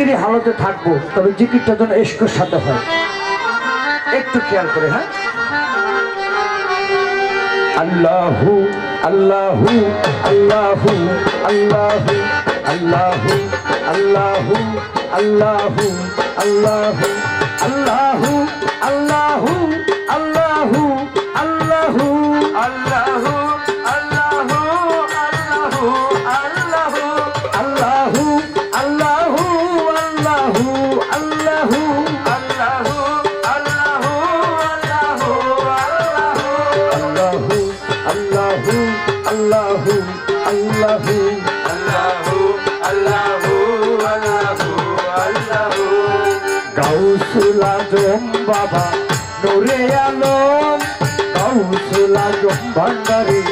জিকিরি হালতে থাকব তবে জিকিরটা যেন এসকর সাথে হয় একটু খেয়াল করে হ্যাঁ আল্লাহু আল্লাহু আল্লাহু আল্লাহু আল্লাহু আল্লাহু আল্লাহু আল্লাহু আল্লাহু আল্লাহু আল্লাহু আজম বাবা, নূরে আলম গাউসুল আজম ভান্ডারি।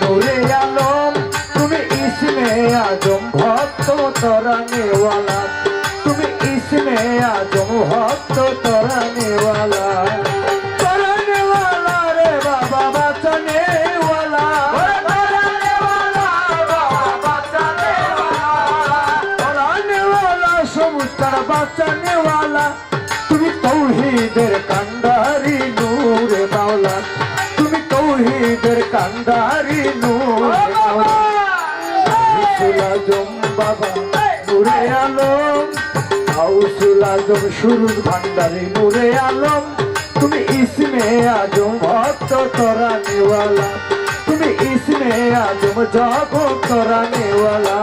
নূরে আলম, তুমি ইসমে আজম ভক্ত তরানেওয়ালা তুমি ইসমে আজম ভক্ত তরানেওয়ালা তরানেওয়ালা রে বাবা বাঁচানেওয়ালা। তুমি তৌহিদের কান্ডারি নূরে মাওলা। তুমি তৌহিদের কান্ডারি নূরে গাউসুল আজম বাবা নূরে আলম। গাউসুল আজম সুরুজ ভান্ডারি নূরে আলম। তুমি ইসমে আজম ভক্ত তোরা নেওয়ালা তুমি ইসমে আজম জগৎ তোরা নেওয়ালা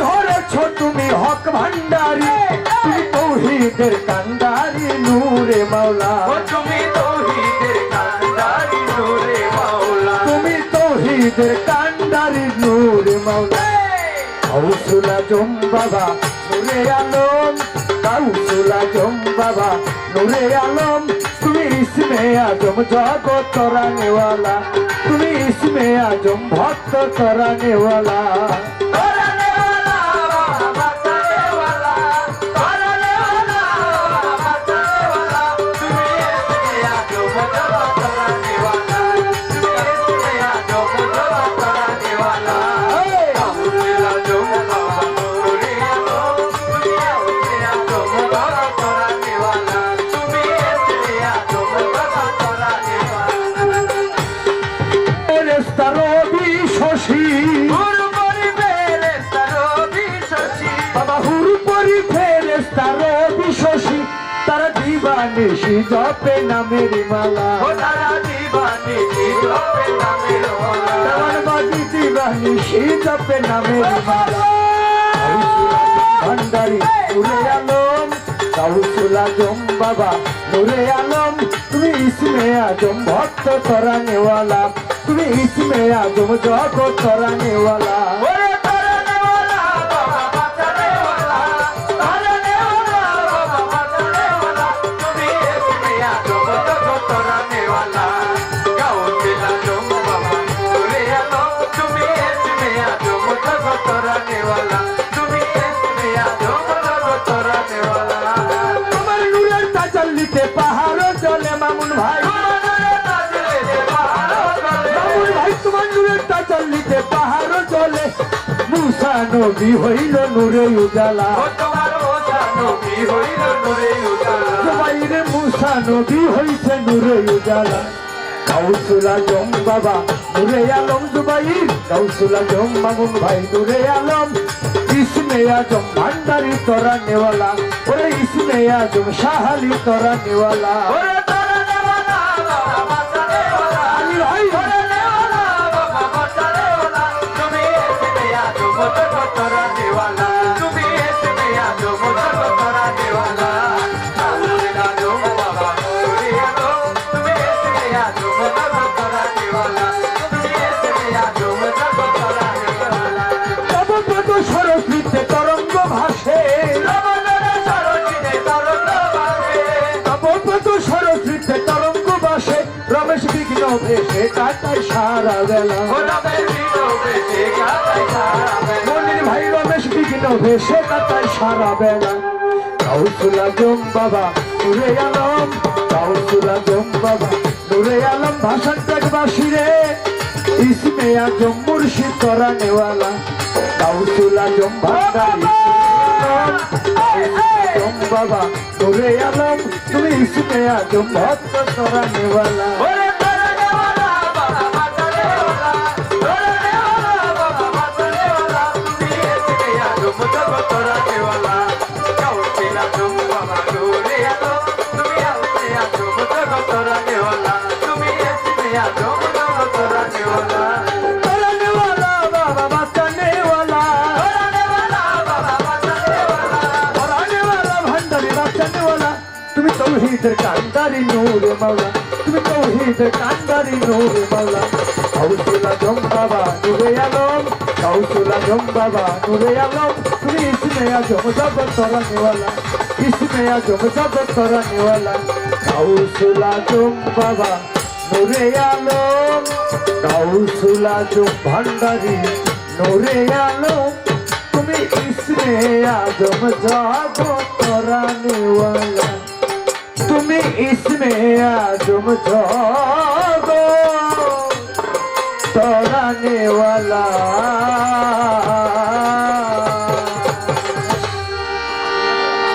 ধরেছ তুমি হক ভান্ডারি তুমি তৌহিদের কান্ডারি নূরে মাওলা। তুমি তৌহিদের কান্ডারি নূরে মাওলা। তুমি তৌহিদের কান্ডারি নূরে মাওলা। গাউসুল আজম বাবা নূরে আলম। গাউসুল আজম বাবা নূরে আলম। তুমি ইসমে আজম জগৎ তরানেওয়ালা তুমি ইসমে আজম ভক্ত তরনেওয়ালা দিবানিশি জপে নামের মালা। ও তারা দিবানি জপে নামের মালা। তার বাজি দিবানিশি জপে নামের মালা। ভান্ডারি নুরে আলম গাউসুল আজম বাবা নুরে আলম তুমি ইসমে আজম ভক্ত তরানেওয়ালা। তুমি ইসমে আজম জগৎ তরানেওয়ালা। ওরে নবী হইল নূরে উজালা। জবাইরে মুসা নবী হইছে নূরে উজালা। কাউসুলা জম বাবা নূরে আলম জুবাইর কাউসুলা জম মামুন ভাই নূরে আলম। ইসমে আজম ভান্ডারি তোরা নেওয়ালা। ওরে ইসমে আজম শাহালি তোরা নেওয়ালা। বিরহে সে কাটায় সারা বেলা। মনির ভাই রমেশ বিঘ্ন ভেসে কাটায় সারা বেলা। কাউসুলা জম বাবা নুরে আলম। কাউসুলা জম বাবা নুরে আলম ভাষণ ত্যাগবাসী রে। ইসমে আজম মুর্শিদ করা নেওয়ালা কাউসুলা জম ভান্ডারি। জম বাবা নুরে আলম। তুমি ইসমে আজম ভক্ত করা নেওয়ালা তৌহিদের কান্দারি নূরে মাওলা, তুমি তৌহিদের কান্দারি নূরে মাওলা। কাউসুলা জম বাবা নূরে আলম কাউসুলা জম বাবা নূরে আলম, তুমি ইসমে আজম যাব তরা নেওয়ালা ইসমে আজম যাব তরা নেওয়ালা কাউসুলা জম বাবা নূরে আলম কাউসুলা জম ভান্ডারি নূরে আলম, তুমি ইসমে আজম যাব তরা জমছ